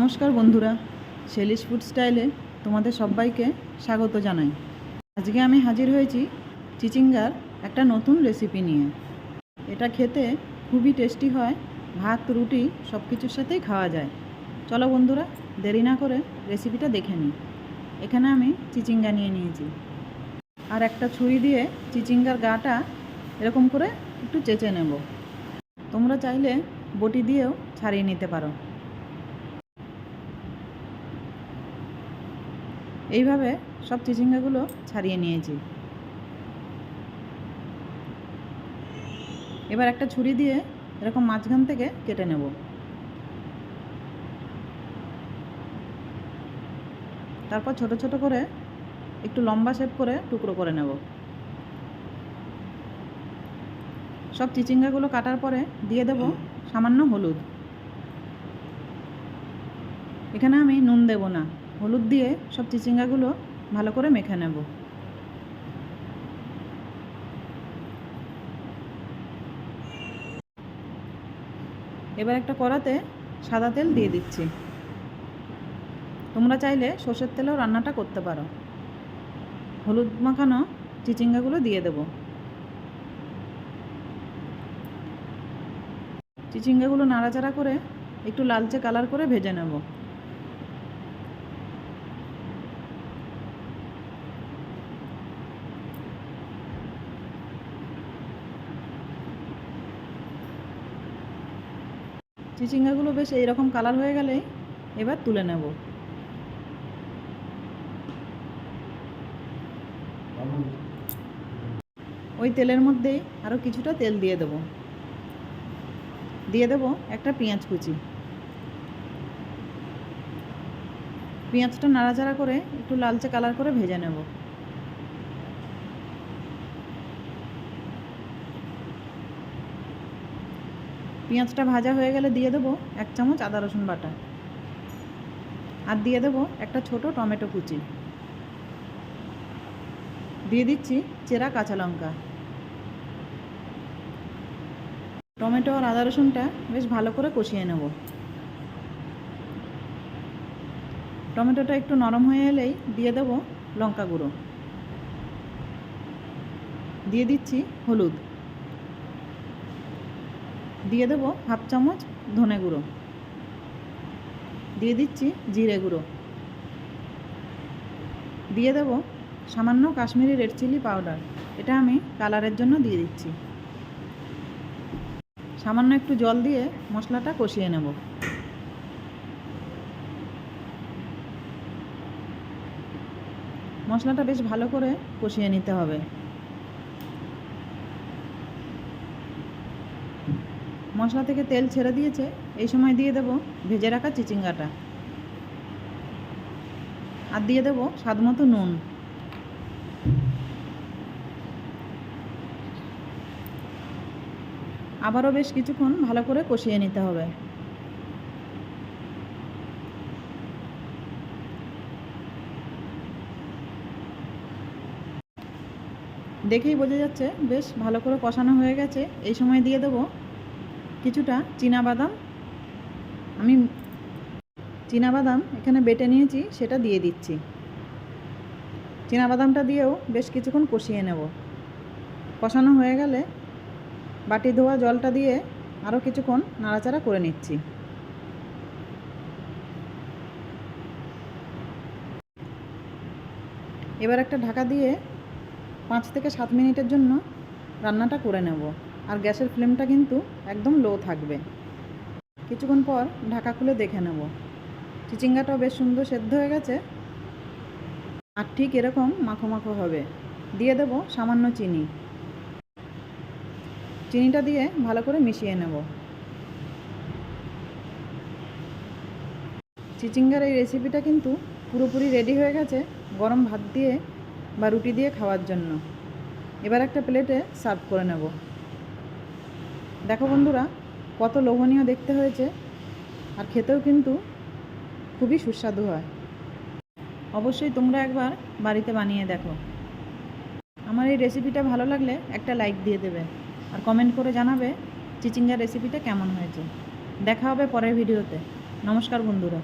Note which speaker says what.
Speaker 1: নমস্কার বন্ধুরা শেলিশ ফুড স্টাইলে তোমাদের সবাইকে স্বাগত জানাই। আজকে আমি হাজির হয়েছি চিচিঙ্গার একটা নতুন রেসিপি নিয়ে। এটা খেতে খুবই টেস্টি হয়, ভাত, রুটি সব কিছুর সাথেই খাওয়া যায়। চলো বন্ধুরা, দেরি না করে রেসিপিটা দেখে নিই। এখানে আমি চিচিঙ্গা নিয়ে নিয়েছি। আর একটা ছুরি দিয়ে চিচিঙ্গার গাটা এরকম করে একটু চেঁচে নেব। তোমরা চাইলে বটি দিয়েও ছাড়িয়ে নিতে পারো। এইভাবে সব চিচিঙ্গাগুলো ছাড়িয়ে নিয়েছি। এবার একটা ছুরি দিয়ে এরকম মাঝখান থেকে কেটে নেব। তারপর ছোট ছোট করে একটু লম্বা শেপ করে টুকরো করে নেব। সব চিচিঙ্গাগুলো কাটার পরে দিয়ে দেব সামান্য হলুদ। এখানে আমি নুন দেব না। হলুদ দিয়ে সব চিচিঙ্গাগুলো ভালো করে মেখে নেব। এবার একটা কড়াতে সাদা তেল দিয়ে দিচ্ছি। তোমরা চাইলে সর্ষের তেলেও রান্নাটা করতে পারো। হলুদ মাখানো চিচিঙ্গাগুলো দিয়ে দেব। চিচিঙ্গাগুলো নাড়াচাড়া করে একটু লালচে কালার করে ভেজে নেব। চিচিঙ্গাগুলো বেশ এইরকম কালার হয়ে গেলে এবার তুলে নেব। ওই তেলের মধ্যেই আরও কিছুটা তেল দিয়ে দেব। দিয়ে দেব একটা পেঁয়াজ কুচি। পেঁয়াজটা নাড়াচাড়া করে একটু লালচে কালার করে ভেজে নেব। পেঁয়াজটা ভাজা হয়ে গেলে দিয়ে দেবো এক চামচ আদা রসুন বাটা। আর দিয়ে দেবো একটা ছোট টমেটো কুচি। দিয়ে দিচ্ছি চেরা কাঁচা লঙ্কা। টমেটো আর আদা রসুনটা বেশ ভালো করে কষিয়ে নেব। টমেটোটা একটু নরম হয়ে এলেই দিয়ে দেবো লঙ্কা গুঁড়ো। দিয়ে দিচ্ছি হলুদ। দিয়ে দেবো হাফ চামচ ধনে গুঁড়ো। দিয়ে দিচ্ছি জিরে গুঁড়ো। দিয়ে দেবো সামান্য কাশ্মীরি রেড চিলি পাউডার। এটা আমি কালারের জন্য দিয়ে দিচ্ছি। সামান্য একটু জল দিয়ে মশলাটা কষিয়ে নেব। মশলাটা বেশ ভালো করে কষিয়ে নিতে হবে। মশলা থেকে তেল ছেড়ে দিয়েছে, এই সময় দিয়ে দেব ভেজে রাখা চিচিঙ্গাটা। আর দিয়ে দেব স্বাদ মতো নুন। আবারও বেশ কিছুক্ষণ ভালো করে কষিয়ে নিতে হবে। দেখেই বোঝা যাচ্ছে, বেশ ভালো করে কষানো হয়ে গেছে, এই সময় দিয়ে দেবো কিছুটা বাদাম। আমি বাদাম এখানে বেটে নিয়েছি, সেটা দিয়ে দিচ্ছি। বাদামটা দিয়েও বেশ কিছুক্ষণ কষিয়ে নেব। কষানো হয়ে গেলে বাটি ধোয়া জলটা দিয়ে আরও কিছুক্ষণ নাড়াচাড়া করে নিচ্ছি। এবার একটা ঢাকা দিয়ে পাঁচ থেকে সাত মিনিটের জন্য রান্নাটা করে নেব। আর গ্যাসের ফ্লেমটা কিন্তু একদম লো থাকবে। কিছুক্ষণ পর ঢাকা খুলে দেখে নেব। চিচিঙ্গাটাও বেশ সুন্দর সেদ্ধ হয়ে গেছে। আর ঠিক এরকম মাখো মাখো হবে। দিয়ে দেব সামান্য চিনি। চিনিটা দিয়ে ভালো করে মিশিয়ে নেব। চিচিঙ্গার এই রেসিপিটা কিন্তু পুরোপুরি রেডি হয়ে গেছে গরম ভাত দিয়ে বা রুটি দিয়ে খাওয়ার জন্য। এবার একটা প্লেটে সার্ভ করে নেব। দেখো বন্ধুরা, কত লোভনীয় দেখতে হয়েছে, আর খেতেও কিন্তু খুবই সুস্বাদু হয়। অবশ্যই তোমরা একবার বাড়িতে বানিয়ে দেখো। আমার এই রেসিপিটা ভালো লাগলে একটা লাইক দিয়ে দেবে, আর কমেন্ট করে জানাবে চিচিঙ্গার রেসিপিটা কেমন হয়েছে। দেখা হবে পরের ভিডিওতে নমস্কার বন্ধুরা।